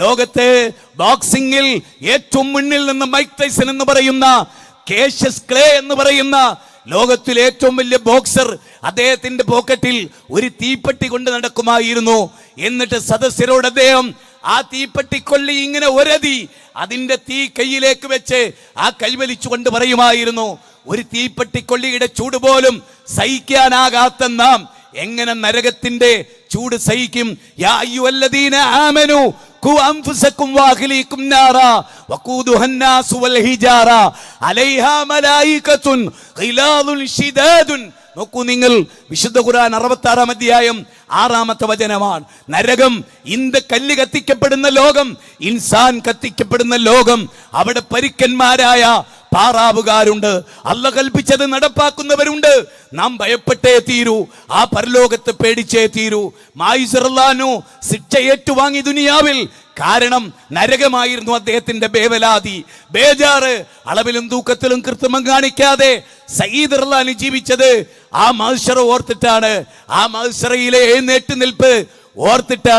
ലോകത്തെ ബോക്സിംഗിൽ ഏറ്റവും മുന്നിൽ നിന്ന് മൈക്ക് ടൈസൺ എന്ന് പറയുന്ന കേശസ് ക്ലേ എന്ന് പറയുന്ന ലോകത്തിലെ ഏറ്റവും വലിയ ബോക്സർ അദ്ദേഹത്തിന്റെ പോക്കറ്റിൽ ഒരു തീപ്പെട്ടി കൊണ്ട് നടക്കുമായിരുന്നു. എന്നിട്ട് സദസ്യരോട് അദ്ദേഹം ആ തീപ്പെട്ടി കൊല്ലി ഇങ്ങനെ ഒരതി അതിന്റെ തീ കയ്യിലേക്ക് വെച്ച് ആ കൈവലിച്ചു കൊണ്ട് പറയുമായിരുന്നു. ഒരു തീപ്പെട്ടി കൊള്ളിയുടെ ചൂട് പോലും സഹിക്കാനാകാത്ത നാം എങ്ങനെ നരകത്തിന്റെ ചൂട് സഹിക്കും? യാ അയ്യുഹല്ലദീന ആമനു ഷിദാദുൻ. നോക്കൂ നിങ്ങൾ വിശുദ്ധ ഖുർആൻ അറുപത്തി ആറാം അധ്യായം ആറാമത്തെ വചനമാണ്. നരകം ഇന്ത് കല്ല് കത്തിക്കപ്പെടുന്ന ലോകം ഇൻസാൻ കത്തിക്കപ്പെടുന്ന ലോകം അവിടെ പരിക്കന്മാരായ പാറാവുകാരുണ്ട് അല്ല കൽപ്പിച്ചത് നടപ്പാക്കുന്നവരുണ്ട്. നാം ഭയപ്പെട്ടേ തീരൂ. ആ പരലോകത്ത് പേടിച്ചേ തീരൂ. മായുസറല്ലാനു ശിക്ഷ ഏറ്റുവാങ്ങി ദുനിയാവിൽ. കാരണം നരകമായിരുന്നു അദ്ദേഹത്തിന്റെ ബേവലാതി. ബേജാറ് അളവിലും തൂക്കത്തിലും കൃത്രിമം കാണിക്കാതെ സയ്യിദ് റഹ്ലാനി ജീവിച്ചത്. ആ മത്സരം ഓർത്തിട്ടാണ്. ആ മത്സരയിലെ എഴുന്നേറ്റ് നിൽപ്പ് ഓർത്തിട്ടാണ്.